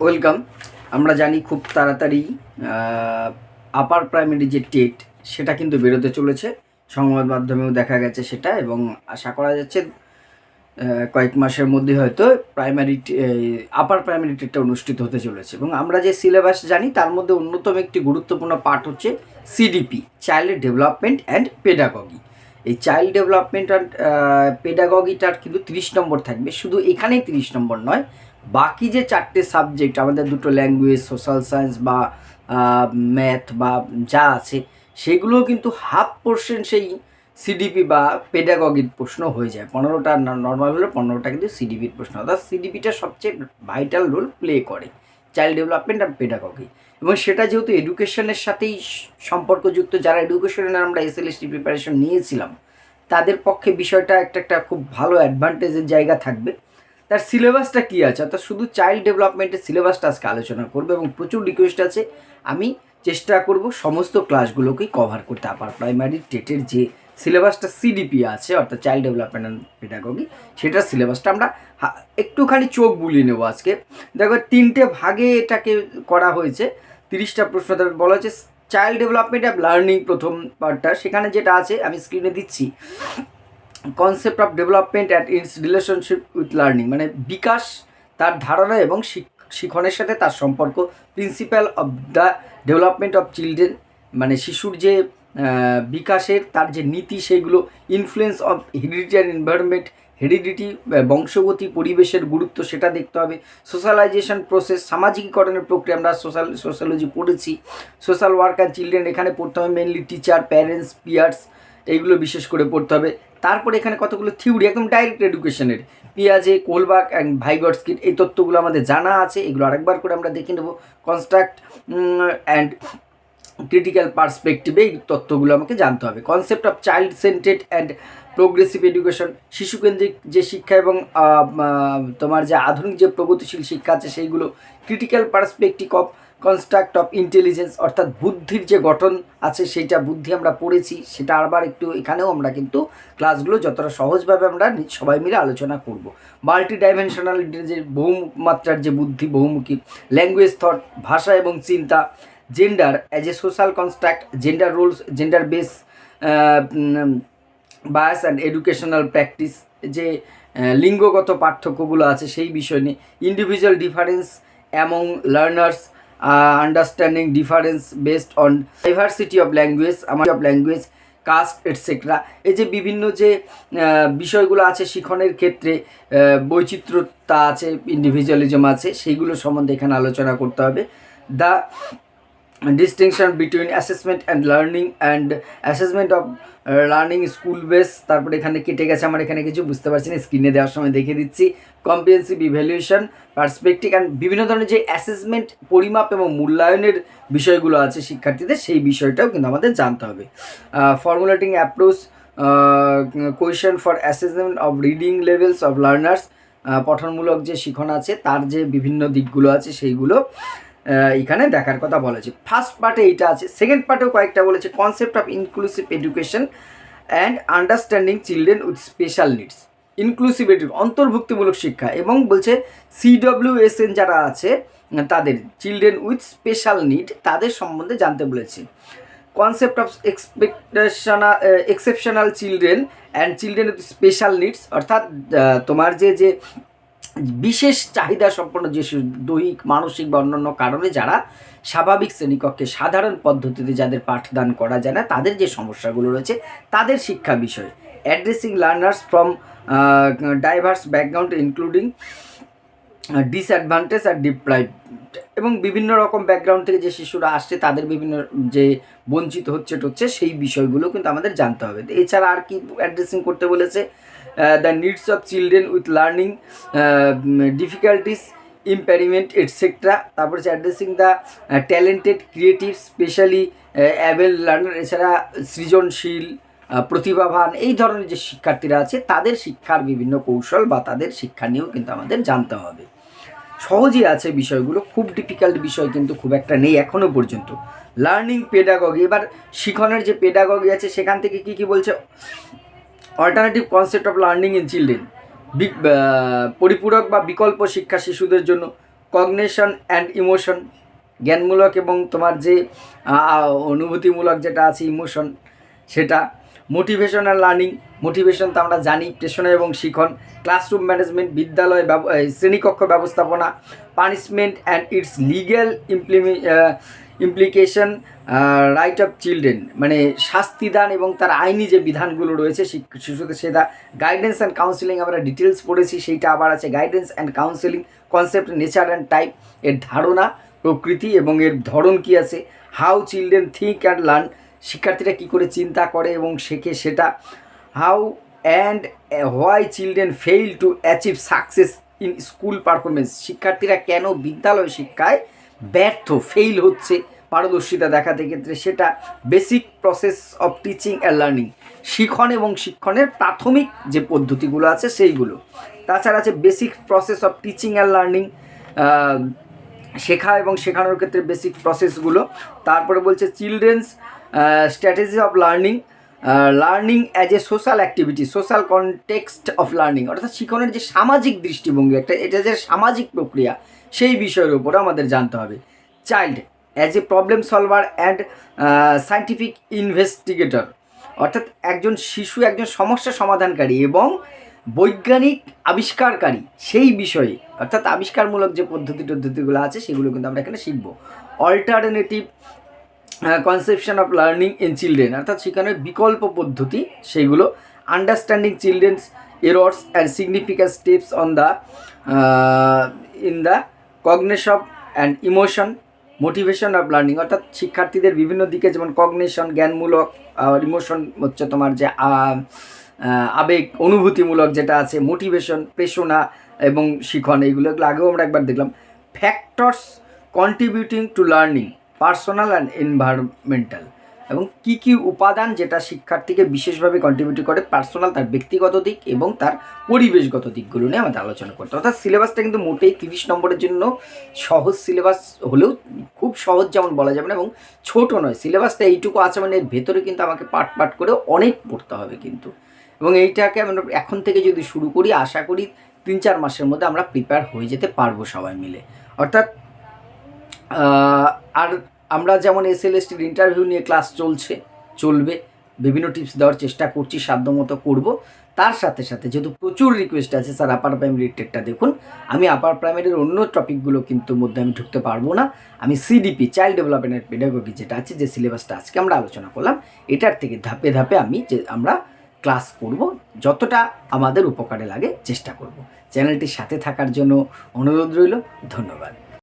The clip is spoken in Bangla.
ওয়েলকাম। আমরা জানি খুব তাড়াতাড়ি আপার প্রাইমারি যে টেট সেটা কিন্তু বেরোতে চলেছে। সংবাদ মাধ্যমেও দেখা গেছে সেটা এবং আশা করা যাচ্ছে কয়েক মাসের মধ্যে হয়তো প্রাইমারি আপার প্রাইমারি টেটটা অনুষ্ঠিত হতে চলেছে এবং আমরা যে সিলেবাস জানি, তার মধ্যে অন্যতম একটি গুরুত্বপূর্ণ পার্ট হচ্ছে CDP child development and pedagogy এই চাইল্ড ডেভেলপমেন্ট অ্যান্ড পেডাগগিটার কিন্তু তিরিশ নম্বর থাকবে। শুধু এখানেই তিরিশ নম্বর নয় বাকি যে চারটে সাবজেক্ট আমাদের দুটো ল্যাঙ্গুয়েজ সোশ্যাল সায়েন্স বা ম্যাথ বা যা আছে, সেগুলোও কিন্তু হাফ পোর্শন সেই সিডিপি বা পেডাগগির প্রশ্ন হয়ে যায়। পনেরোটা নর্মাল হলে পনেরোটা কিন্তু সিডিপির প্রশ্ন। অর্থাৎ সিডিপিটা সবচেয়ে ভাইটাল রোল প্লে করে চাইল্ড ডেভেলপমেন্ট আর পেডাগগি এবং সেটা যেহেতু এডুকেশনের সাথেই সম্পর্কযুক্ত, যারা এডুকেশনের আমরা এসএলএসটি প্রিপারেশন নিয়েছিলাম, তাদের পক্ষে বিষয়টা একটা একটা খুব ভালো অ্যাডভান্টেজের জায়গা থাকবে। তার সিলেবাসটা কী আছে? অর্থাৎ শুধু চাইল্ড ডেভেলপমেন্টের সিলেবাসটা আজকে আলোচনা করবে এবং প্রচুর রিকোয়েস্ট আছে। আমি চেষ্টা করব সমস্ত ক্লাসগুলোকেই কভার করতে। আপার প্রাইমারি টেটের যে সিলেবাসটা সিডিপি আছে, অর্থাৎ চাইল্ড ডেভেলপমেন্ট অ্যান্ড সেটার সিলেবাসটা আমরা একটুখানি চোখ বুলিয়ে নেব আজকে। দেখো, তিনটে ভাগে এটাকে করা হয়েছে। তিরিশটা প্রশ্ন তারপর বলা হচ্ছে চাইল্ড ডেভেলপমেন্ট অ্যান্ড লার্নিং প্রথম পার্টটা সেখানে যেটা আছে, আমি স্ক্রিনে দিচ্ছি। Concept of development at its relationship with learning মানে বিকাশ তার ধারণা এবং শিখনের সাথে তার সম্পর্ক। Principal of the development of children মানে শিশুর যে বিকাশের তার যে নীতি, সেগুলো influence of hereditary environment heredity বংশগতি, পরিবেশের গুরুত্ব, সেটা দেখতে হবে। সোশ্যালাইজেশন প্রসেস সামাজিকীকরণের প্রক্রিয়া, আমরা সোশ্যাল সোশ্যালজি পড়েছি। সোশ্যাল ওয়ার্ক অ্যান্ড চিলড্রেন এখানে পড়তে হবে মেনলি টিচার প্যারেন্টস পিয়ার্স এইগুলো বিশেষ করে পড়তে হবে। তারপরে এখানে কতগুলো থিওরি একদম ডাইরেক্ট এডুকেশনের পিয়াজে কোলবার্গ অ্যান্ড ভাইগটস্কিট এই তথ্যগুলো আমাদের জানা আছে, এগুলো আরেকবার করে আমরা দেখে নেব। কনস্ট্রাক্ট অ্যান্ড ক্রিটিক্যাল পার্সপেক্টিভে এই তথ্যগুলো আমাকে জানতে হবে। Concept of child centred and progressive education শিশুকেন্দ্রিক যে শিক্ষা এবং তোমার যে আধুনিক যে প্রগতিশীল শিক্ষা আছে, সেইগুলো critical perspective of construct of intelligence অর্থাৎ বুদ্ধির যে গঠন আছে, সেইটা বুদ্ধি আমরা পড়েছি, সেটা আবার একটু এখানেও আমরা কিন্তু ক্লাসগুলো যতটা সহজভাবে আমরা সবাই মিলে আলোচনা করব। মাল্টি ডাইমেনশনাল যে বহুমাত্রার যে বুদ্ধি, বহুমুখী ল্যাঙ্গুয়েজ থট ভাষা এবং চিন্তা gender as a social construct gender roles gender base bias and educational practice যে লিঙ্গগত পার্থক্যগুলো আছে, সেই বিষয় নিয়ে individual difference among learners understanding difference based on diversity of language আমার অফ ল্যাঙ্গুয়েজ কাস্ট এটসেট্রা এই যে বিভিন্ন যে বিষয়গুলো আছে শিখনের ক্ষেত্রে বৈচিত্র্যতা আছে ইন্ডিভিজুয়ালিজম আছে, সেইগুলো সম্বন্ধে এখানে আলোচনা করতে হবে। The distinction between assessment and learning and assessment of learning school base তারপরে এখানে কেটে গেছে, আমার এখানে কিছু বুঝতে পারছি না স্ক্রিনে দেওয়ার সময় দেখে দিচ্ছি। কম্প্রিহেন্সিভ ইভ্যালুয়েশন পার্সপেক্টিভ অ্যান্ড বিভিন্ন ধরনের যে অ্যাসেসমেন্ট পরিমাপ এবং মূল্যায়নের বিষয়গুলো আছে শিক্ষার্থীদের, সেই বিষয়টাও কিন্তু আমাদের জানতে হবে। Formulating approach question for assessment of reading levels of learners পঠনমূলক যে শিখন আছে, তার যে বিভিন্ন দিকগুলো আছে, সেইগুলো এখানে দেখার কথা বলেছে। ফার্স্ট পার্টে এইটা আছে সেকেন্ড পার্টেও কয়েকটা বলেছে concept of inclusive education and understanding children with special needs inclusive অন্তর্ভুক্তিমূলক শিক্ষা এবং বলছে সিডব্লিউএসএন যারা আছে, তাদের চিলড্রেন উইথ স্পেশাল নিড তাদের সম্বন্ধে জানতে বলেছে। Concept of expectational exceptional children and children with special needs অর্থাৎ তোমার যে যে বিশেষ চাহিদা সম্পন্ন যে দৈহিক, মানসিক বা অন্যান্য কারণে যারা স্বাভাবিক শ্রেণীকক্ষে সাধারণ পদ্ধতিতে যাদের পাঠদান করা যায় না, তাদের যে সমস্যাগুলো রয়েছে, তাদের শিক্ষা বিষয়। Addressing learners from diverse background including disadvantage R deprive এবং বিভিন্ন রকম ব্যাকগ্রাউন্ড থেকে যে শিশুরা আসছে, তাদের বিভিন্ন যে বঞ্চিত হচ্ছে টচ্ছে সেই বিষয়গুলো কিন্তু আমাদের জানতে হবে। এছাড়া আর কি অ্যাড্রেসিং করতে বলেছে? The needs of children with learning difficulties impairment etcetera তারপর হচ্ছে addressing the talented creative specially avail learner এছাড়া সৃজনশীল প্রতিভাবান, এই ধরনের যে শিক্ষার্থীরা আছে, তাদের শিক্ষার বিভিন্ন কৌশল বা তাদের শিক্ষা নিয়েও কিন্তু আমাদের জানতে হবে। সহজই আছে বিষয়গুলো, খুব ডিফিকাল্ট বিষয় কিন্তু খুব একটা নেই এখনও পর্যন্ত। লার্নিং পেডাগগি এবার শিখনের যে পেডাগগি আছে, সেখান থেকে কি কি বলছে? Alternative concept of learning in children পরিপূরক বা বিকল্প শিক্ষা শিশুদের জন্য কগনেশন অ্যান্ড ইমোশন জ্ঞানমূলক এবং তোমার যে অনুভূতিমূলক যেটা আছে ইমোশন সেটা মোটিভেশনাল লার্নিং মোটিভেশন তো আমরা জানি প্রেষণা এবং শিখন ক্লাসরুম ম্যানেজমেন্ট বিদ্যালয় শ্রেণীকক্ষ ব্যবস্থাপনা punishment and its legal implement implication right of children মানে শাস্তিদান এবং তার আইনি যে বিধানগুলো রয়েছে শিশুদের সেটা গাইডেন্স অ্যান্ড কাউন্সিলিং আমরা ডিটেলস পড়েছি, সেইটা আবার আছে guidance and counselling concept nature and টাইপের ধারণা, প্রকৃতি এবং এর ধরন কী আছে how children think and learn শিক্ষার্থীরা কী করে চিন্তা করে এবং শেখে সেটা? How and why children fail to achieve success in school performance শিক্ষার্থীরা কেন বিদ্যালয় শিক্ষায় ব্যর্থ ফেইল হচ্ছে পারদর্শিতা দেখাতে ক্ষেত্রে? সেটা basic process of teaching and learning শিখন এবং শিক্ষণের প্রাথমিক যে পদ্ধতিগুলো আছে সেইগুলো। তাছাড়া আছে basic process of teaching and learning শেখা এবং শেখানোর ক্ষেত্রে বেসিক প্রসেসগুলো তারপরে বলছে children's strategy of learning learning as a social activity social context of learning অর্থাৎ শিক্ষণের যে সামাজিক দৃষ্টিভঙ্গি একটা, এটা যে সামাজিক প্রক্রিয়া, সেই বিষয়ের উপরে আমাদের জানতে হবে। Child as a problem solver and scientific investigator অর্থাৎ একজন শিশু, একজন সমস্যা সমাধানকারী এবং বৈজ্ঞানিক আবিষ্কারকারী, সেই বিষয়ে, অর্থাৎ আবিষ্কারমূলক যে পদ্ধতি টদ্ধতিগুলো আছে, সেগুলো কিন্তু আমরা এখানে শিখব। Alternative conception of learning in children অর্থাৎ সেখানে বিকল্প পদ্ধতি সেইগুলো understanding children's errors and significant steps on the in the cognition and emotion motivation of learning অর্থাৎ শিক্ষার্থীদের বিভিন্ন দিকে যেমন কগনেশন জ্ঞানমূলক ইমোশন হচ্ছে তোমার যে আবেগ, অনুভূতিমূলক যেটা আছে মোটিভেশন প্রেষণা এবং শিখন এইগুলো আগেও আমরা একবার দেখলাম। Factors contributing to learning personal and environmental এবং কি কি উপাদান যেটা শিক্ষার্থীকে বিশেষভাবে কন্ট্রিবিউট করে পার্সোনাল তার ব্যক্তিগত দিক এবং তার পরিবেশগত দিকগুলো নিয়ে আমাদের আলোচনা করতে অর্থাৎ সিলেবাসটা কিন্তু মোটেই তিরিশ নম্বরের জন্য সহজ সিলেবাস হলেও খুব সহজ যেমন বলা যাবে না এবং ছোট নয়। সিলেবাসটা এইটুকু আছে মানে এর ভেতরে কিন্তু আমাকে পাট পাট করে অনেক পড়তে হবে কিন্তু। এবং এইটাকে আমরা এখন থেকে যদি শুরু করি, আশা করি তিন চার মাসের মধ্যে আমরা প্রিপেয়ার হয়ে যেতে পারব সবাই মিলে। অর্থাৎ আর আমরা যেমন এস এল এসটির ইন্টারভিউ নিয়ে ক্লাস চলছে, চলবে, বিভিন্ন টিপস দেওয়ার চেষ্টা করছি, সাধ্যমতো করব। তার সাথে সাথে যেহেতু প্রচুর রিকোয়েস্ট আছে স্যার আপার প্রাইমারি টেকটা দেখুন, আমি আপার প্রাইমারির অন্য টপিকগুলো কিন্তু মধ্যে আমি ঢুকতে পারব না। আমি সিডিপি চাইল্ড ডেভেলপমেন্টের পেডাগোগি যেটা আছে, যে সিলেবাসটা আজকে আমরা আলোচনা করলাম, এটার থেকে ধাপে ধাপে আমি যে আমরা ক্লাস করব, যতটা আমাদের উপকারে লাগে চেষ্টা করব। চ্যানেলটির সাথে থাকার জন্য অনুরোধ রইল, ধন্যবাদ।